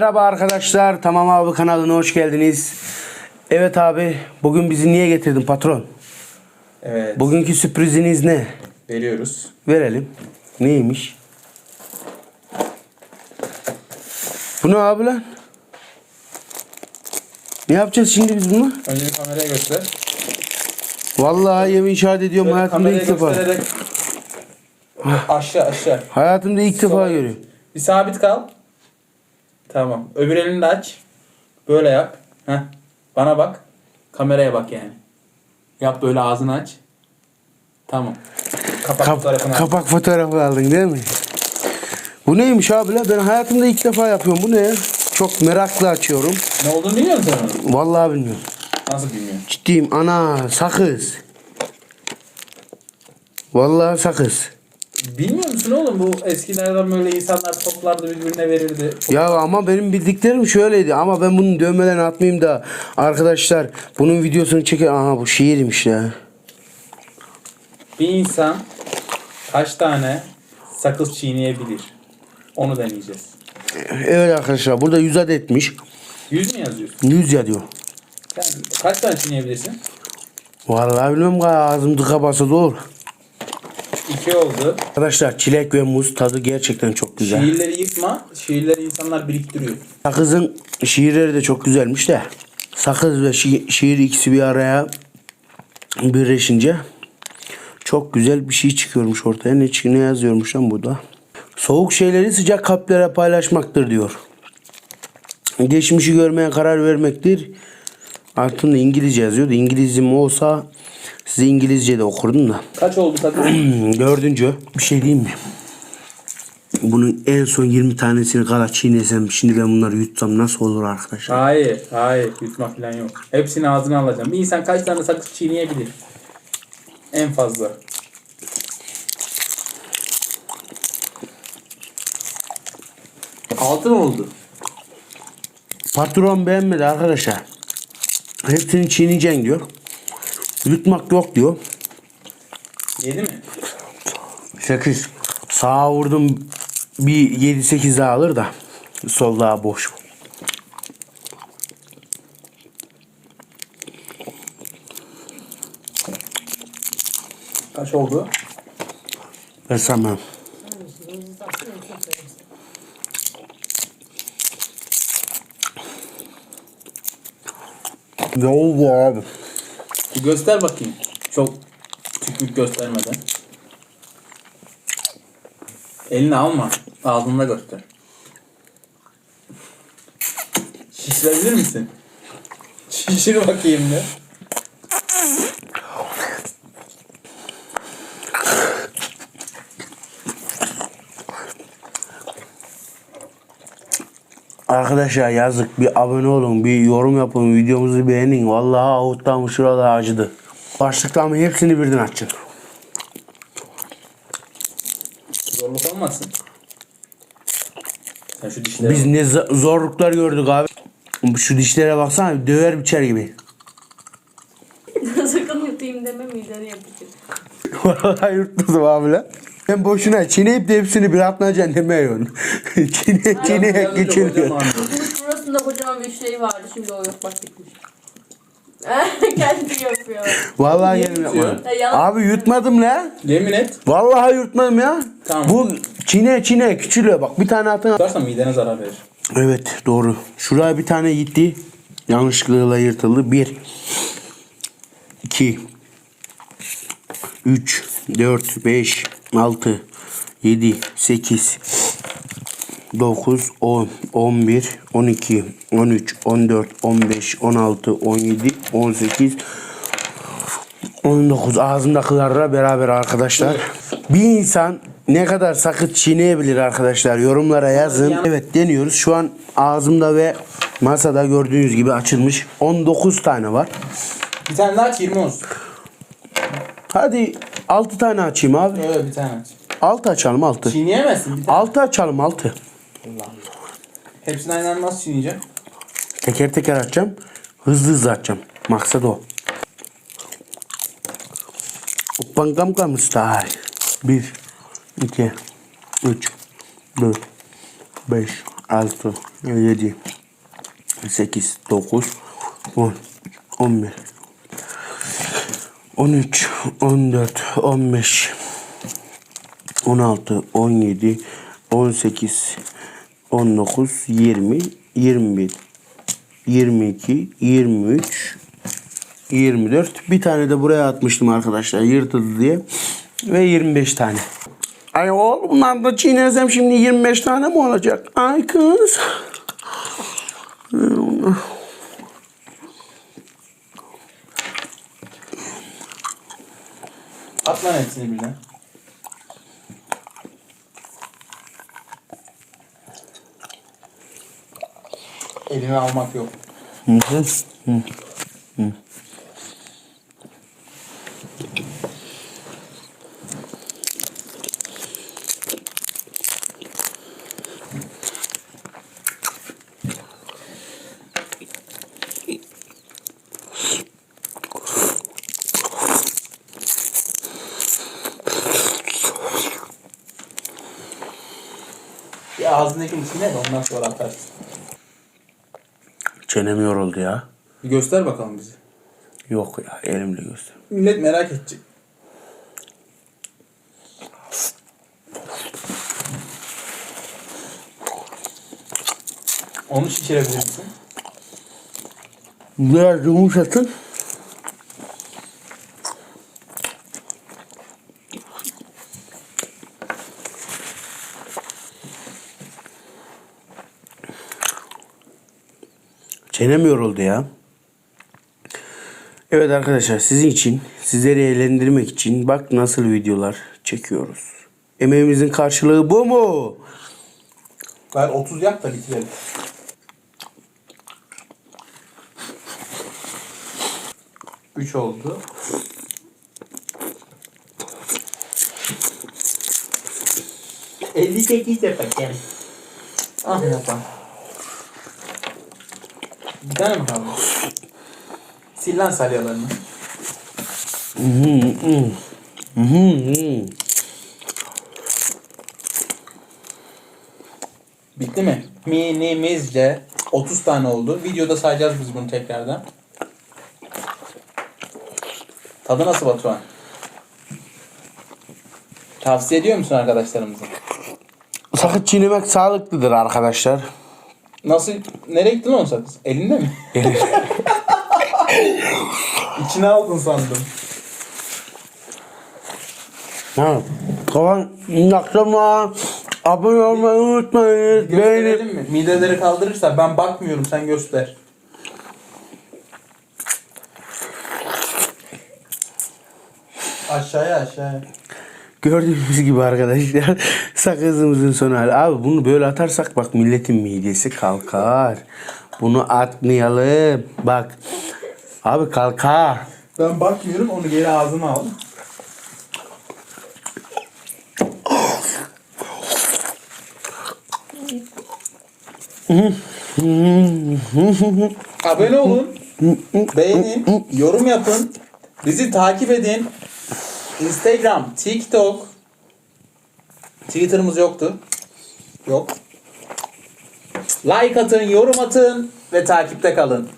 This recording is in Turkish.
Merhaba arkadaşlar. Tamam abi kanalına hoş geldiniz. Evet abi bugün bizi niye getirdin patron? Evet. Bugünkü sürpriziniz ne? veriyoruz. Verelim. Neymiş? Bu ne abi lan? Ne yapacağız şimdi biz bunu? Önce bir kameraya göster. Vallahi yemin şahit ediyorum Şöyle hayatımda ilk defa. göstererek. aşağı aşağı. Hayatımda ilk defa görüyorum. Bir sabit kal. Tamam. Öbür elini de aç. Böyle yap. Heh. Bana bak. Kameraya bak yani. Yap böyle ağzını aç. Tamam. Kapak Kap- fotoğrafını al. kapak fotoğrafı aldın değil mi? Bu neymiş abi lan? Ben hayatımda ilk defa yapıyorum. Bu ne ya? Çok merakla açıyorum. Ne olduğunu biliyor musun sen onu? Vallahi bilmiyorum. Nasıl bilmiyorum. Ciddiyim. Ana sakız. Vallahi sakız. Bilmiyor musun oğlum bu eskilerden böyle insanlar toplardı birbirine verirdi. Ya ama benim bildiklerim şöyleydi ama ben bunu dövmeden atmayayım da arkadaşlar bunun videosunu çeker. Aha bu şiirmiş ya. Bir insan kaç tane sakız çiğneyebilir? Onu deneyeceğiz. Evet arkadaşlar burada 100 adetmiş. 100 mü yazıyorsun? 100 yazıyor. Sen kaç tane çiğneyebilirsin? Vallahi bilmem ağzım tıka basa doğru. 2 oldu. Arkadaşlar çilek ve muz tadı gerçekten çok güzel. Şiirleri yıkma. Şiirleri insanlar biriktiriyor. Sakızın şiirleri de çok güzelmiş de. Sakız ve şi- şiir ikisi bir araya birleşince çok güzel bir şey çıkıyormuş ortaya. Ne, ne yazıyormuş lan burada? Soğuk şeyleri sıcak kalplere paylaşmaktır diyor. Geçmişi görmeye karar vermektir. Altında İngilizce yazıyordu. İngilizcem olsa size İngilizce de okurdum da. Kaç oldu tadı? Dördüncü. Bir şey diyeyim mi? Bunun en son 20 tanesini kala çiğnesem şimdi ben bunları yutsam nasıl olur arkadaşlar? hayır. Hayır. Yutmak falan yok. Hepsini ağzına alacağım. Bir insan kaç tane sakız çiğneyebilir? En fazla. Altı mı oldu? Patron beğenmedi arkadaşlar. Hepsini çiğneyeceksin diyor. Yutmak yok diyor. Yedi mi? 8. Sağa vurdum bir 7-8 daha alır da. Sol daha boş. Kaç oldu? Ben sanmam. Ne oldu abi? Göster bakayım. Çok tükürük göstermeden. Elini alma. Ağzında göster. Şişirebilir misin? Şişir bakayım bir. Arkadaşlar yazık bir abone olun bir yorum yapın videomuzu beğenin. Vallahi avuttan şurada acıdı. Başlıklarımın hepsini birden açın. Zorluk olmasın. Sen şu dişlere Biz ne zorluklar gördük abi. Şu dişlere baksana döver biçer gibi. Sakın yutayım deme mideni yapacak. Vallahi yurtladım abi lan. Ben boşuna çiğneyip de hepsini bir atmayacaksın demiyorum. Çiğne çiğne Biraz önce geçiriyor. kocaman. Burasında kocaman bir şey vardı şimdi o yok bak gitmiş. Kendi yapıyor. Vallahi yemin yalan- Abi yutmadım la. Yemin et. Vallahi yutmadım ya. Tamam. Bu çiğne çiğne küçülüyor bak bir tane atın. Tutarsan midene zarar verir. Evet doğru. Şuraya bir tane gitti. Yanlışlıkla yırtıldı. Bir. iki, Üç. Dört. Beş. Altı. Yedi. Sekiz. Dokuz. On. On bir. On iki. On üç. On dört. On beş. On altı. On yedi. On sekiz. 19 ağzımdakilerle beraber arkadaşlar. Bir insan ne kadar sakız çiğneyebilir arkadaşlar yorumlara yazın. Evet deniyoruz. Şu an ağzımda ve masada gördüğünüz gibi açılmış. 19 tane var. Bir tane daha aç 20 olsun. Hadi 6 tane açayım abi. Evet bir tane aç. 6 açalım 6. Çiğneyemezsin bir tane. 6 açalım 6. Hepsini aynı anda nasıl çiğneyeceksin? Teker teker açacağım. Hızlı hızlı açacağım. Maksat o. Uppangam kam style. 1 2 3 4 5 6 7 8 9 10 11 13 14 15 16 17 18 19 20 21 22 23 24 bir tane de buraya atmıştım arkadaşlar yırtıldı diye ve 25 tane. Ay oğlum bunlar da çiğnersem şimdi 25 tane mi olacak? Ay kız. Lan hepsini birden. Elini almak yok. Hı hı. Hı. Hı. Bir ağzındakini çiğne de ondan sonra atarsın. Çenem yoruldu ya. Bir göster bakalım bizi. Yok ya elimle göster. Millet merak edecek. Onu şişirebilir misin? Biraz yumuşatın. Çenem yoruldu ya. Evet arkadaşlar sizin için, sizleri eğlendirmek için bak nasıl videolar çekiyoruz. Emeğimizin karşılığı bu mu? Ver 30 yap da bitirelim. Üç oldu. Elli sekiz yapacağım. Ah yapalım. Bir tane mi kaldı? Sil lan salyalarını. Bitti mi? Minimizce 30 tane oldu. Videoda sayacağız biz bunu tekrardan. Tadı nasıl Batuhan? Tavsiye ediyor musun arkadaşlarımıza? Sakız çiğnemek sağlıklıdır arkadaşlar. Nasıl? Nereye gittin lan o sakız? Elinde mi? İçine aldın sandım. Ha. Kalan iyi akşamlar. Abone olmayı unutmayın. Beğenip Gösterelim mi? Mideleri kaldırırsa ben bakmıyorum sen göster. Aşağıya aşağıya. Gördüğünüz gibi arkadaşlar sakızımızın sonu hali. Abi bunu böyle atarsak bak milletin midesi kalkar. Bunu atmayalım. Bak. Abi kalkar. Ben bakmıyorum onu geri ağzıma al. Abone olun. Beğenin. Yorum yapın. Bizi takip edin. Instagram, TikTok. Twitter'ımız yoktu. Yok. Like atın, yorum atın ve takipte kalın.